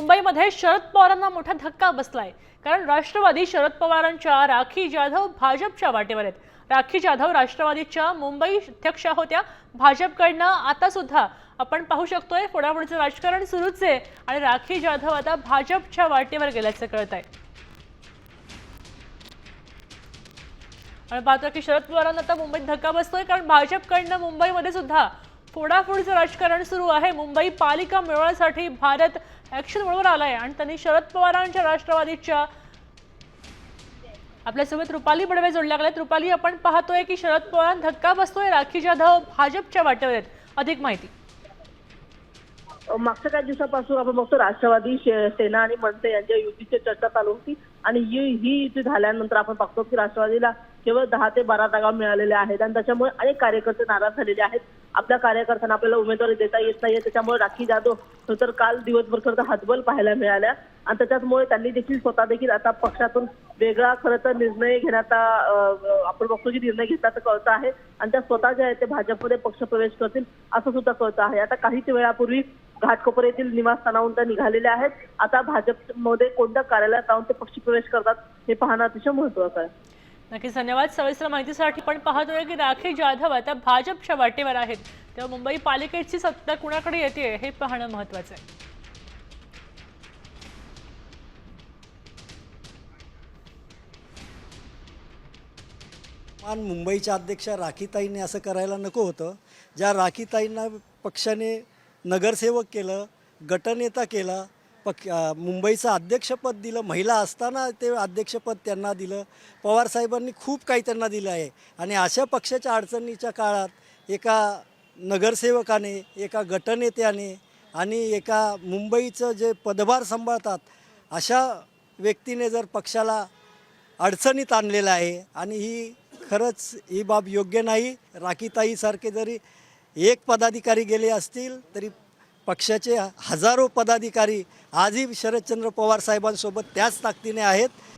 मुंबईमध्ये शरद पवारांना मोठा धक्का बसलाय. कारण राष्ट्रवादी शरद पवारांच्या राखी जाधव भाजपच्या वाटेवर आहेत. राखी जाधव राष्ट्रवादीच्या मुंबई अध्यक्षा होत्या. भाजपकडनं आता सुद्धा आपण पाहू शकतोय फोडाफोडीचं राजकारण सुरूच आहे आणि राखी जाधव आता भाजपच्या वाटेवर गेल्याचं कळत आहे. आणि पाहतो की शरद पवारांना आता मुंबईत धक्का बसतोय कारण भाजपकडनं मुंबईमध्ये सुद्धा फोडाफोडीचं राजकारण सुरू आहे. मुंबई पालिका मिळवण्यासाठी भारत ऍक्शन आला आलाय आणि त्यांनी शरद पवारांच्या राष्ट्रवादीच्या आपल्यासोबत रुपाली बडवे जोडल्या गेल्यात. रुपाली आपण पाहतोय की शरद पवार धक्का बसतोय. राखी जाधव भाजपच्या वाटेवर आहेत. अधिक माहिती. मागच्या काही दिवसापासून आपण बघतो राष्ट्रवादी सेना आणि मनसे यांच्या युतीची चर्चा चालू होती. आणि ही ही युती झाल्यानंतर आपण बघतो की राष्ट्रवादीला केवळ दहा ते बारा जागा मिळालेल्या आहेत. आणि त्याच्यामुळे अनेक कार्यकर्ते नाराज झालेले आहेत. आपल्या कार्यकर्त्यांना आपल्याला उमेदवारी देता येत नाहीये. त्याच्यामुळे राखी जाधव तर काल दिवसभर खरं हतबल पाहायला मिळाल्या. आणि त्याच्यामुळे त्यांनी देखील स्वतः देखील आता पक्षातून वेगळा खरं तर निर्णय घेण्याचा आपण बघतो की निर्णय घेतल्याचं कळतं आहे. आणि त्या स्वतः जे आहे ते भाजपमध्ये पक्ष प्रवेश करतील असं सुद्धा कळतं आहे. आता काहीच वेळापूर्वी घाटकोपर येथील निवासस्थानाहून त्या निघालेल्या आहेत. आता भाजपमध्ये कोणत्या कार्यालयात जाऊन ते पक्षप्रवेश करतात हे पाहणं अतिशय महत्वाचं आहे. नक्कीच धन्यवाद. सविस्तर माहितीसाठी पण पाहतोय की राखी जाधव आता भाजपच्या वाटेवर आहेत. तेव्हा मुंबई पालिकेची सत्ता कुणाकडे येते हे पाहणं महत्वाचं आहे. मान मुंबईच्या अध्यक्षा राखीताईंनी असं करायला नको होतं. ज्या राखीताईंना पक्षाने नगरसेवक केलं गटनेता केला पक्ष मुंबईचं अध्यक्षपद दिलं महिला असताना ते अध्यक्षपद त्यांना दिलं. पवारसाहेबांनी खूप काही त्यांना दिलं आहे. आणि अशा पक्षाच्या अडचणीच्या काळात एका नगरसेवकाने एका गटनेत्याने आणि एका मुंबईचं जे पदभार सांभाळतात अशा व्यक्तीने जर पक्षाला अडचणीत आणलेलं आहे आणि ही खरंच ही बाब योग्य नाही. राखीताईसारखे जरी एक पदाधिकारी गेले असतील तरी पक्षाचे हजारो पदाधिकारी आजही शरदचंद्र पवार साहेबांसोबत त्याच ताकदीने आहेत.